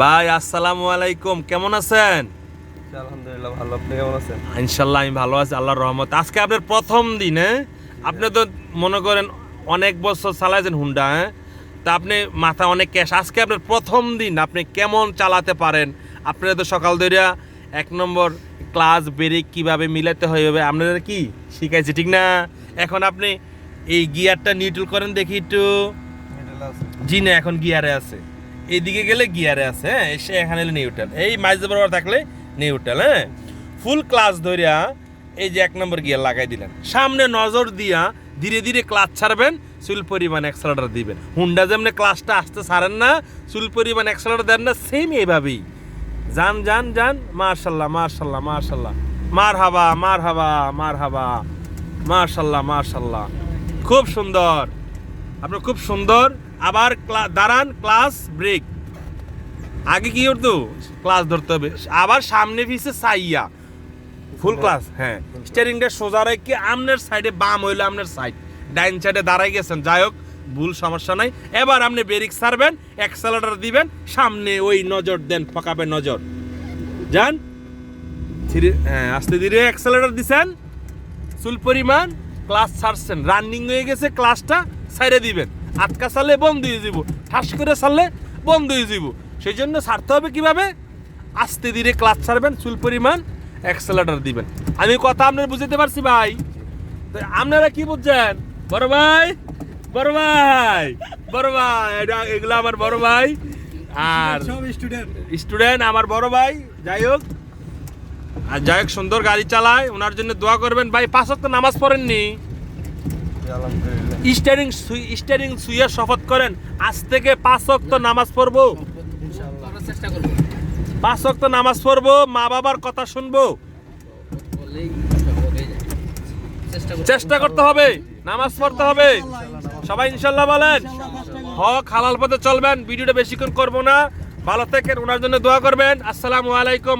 ভাই আসসালামু আলাইকুম। কেমন আছেন? আলহামদুলিল্লাহ ভালো। আপনি কেমন আছেন? ইনশাল্লাহ আমি ভালো আছি আল্লাহর রহমত। আজকে আপনার প্রথম দিন হ্যাঁ? আপনি তো মনে করেন অনেক বছর চালাইছেন হুন্ডা হ্যাঁ? তা আপনি মাথা অনেক ক্যাশ আজকে আপনার প্রথম দিন আপনি কেমন চালাতে পারেন? আপনারা তো সকাল ধরিয়া এক নম্বর ক্লাস ব্রেক কীভাবে মিলাতে হয় হবে আপনাদের কি শিখাইছে ঠিক না? এখন আপনি এই গিয়ারটা নিউট্রাল করেন দেখি একটু। জি না এখন গিয়ারে আছে। এইদিকে গেলে গিয়ারে আছে হ্যাঁ? এসে এখানে এলে নিউট্রাল এই মাইজ বরাবর থাকলে নিউট্রাল হ্যাঁ? ফুল ক্লাস ধরিয়া এই যে এক নম্বর গিয়ার লাগাই দিলেন। সামনে নজর দিয়া ধীরে ধীরে ক্লাচ ছাড়বেন, চুল পরিমাণ অ্যাক্সেলারেটর দিবেন। হুন্ডা যেমনি ক্লাসটা আসতে ছাড়েন না, চুল পরিমাণ অ্যাক্সেলারেটর দেন না সেম এইভাবেই। যান যান যান মার্শাল্লাহ মার্শাল্লাহ মার্শাল্লাহ মার হাবা মার হাবা মার হাবা মার্শাল্লাহ মার্শাল্লাহ খুব সুন্দর। আপনার খুব সুন্দর আবার দাঁড়ান ক্লাস ব্রেক আগে কি করতো? ক্লাস ধরতে হবে। আবার সামনে পিছে সাইয়া। ফুল ক্লাস হ্যাঁ। স্টিয়ারিংটা সোজা রেখে আমনের সাইডে বাম হইল আমনের সাইড ডাইন সাইডে দাঁড়াই গেছেন। যাই হোক ভুল সমস্যা নাই। এবার আপনি ব্রেক ছাড়বেন অ্যাক্সেলেটর দিবেন সামনে ওই নজর দেন পকাবে নজর। যান। ধীরে হ্যাঁ আস্তে ধীরে অ্যাক্সেলেটর দিছেন। চুল পরিমাণ ক্লাস ছাড়ছেন। রানিং হয়ে গেছে ক্লাসটা ছাইড়ে দিবেন। আটকা চাললে বন্ধ হয়ে যাব ঠাস করে চাললে বন্ধ হয়ে যাব সেই জন্য ছাড়তে হবে কীভাবে? আস্তে ধীরে ক্লাস ছাড়বেন চুল পরিমাণ অ্যাক্সেলেটর দিবেন। আমি কথা আপনার বুঝতে পারছি ভাই? তো আপনারা কি বুঝছেন? বড় ভাই বড় ভাই বড় ভাই এটা- এগুলো আমার বড় ভাই। আর সব স্টুডেন্ট স্টুডেন্ট আমার বড় ভাই যাই হোক। আর যাই হোক সুন্দর গাড়ি চালায় ওনার জন্য দোয়া করবেন। ভাই পাঁচ নামাজ পড়েননি? স্টারিং স্টারিং সুইয়া শপথ করেন আজ থেকে পাঁচ ওয়াক্ত নামাজ পড়ব। চেষ্টা পাঁচ ওয়াক্ত নামাজ পড়ব মা বাবার কথা শুনব। চেষ্টা করতে হবে নামাজ পড়তে হবে। সবাই ইনশাল্লাহ বলেন হক হালাল পথে চলবেন ভিডিওটা বেশিক্ষণ করব না। ভালো থাকেন ওনার জন্য দোয়া করবেন। আসসালামু আলাইকুম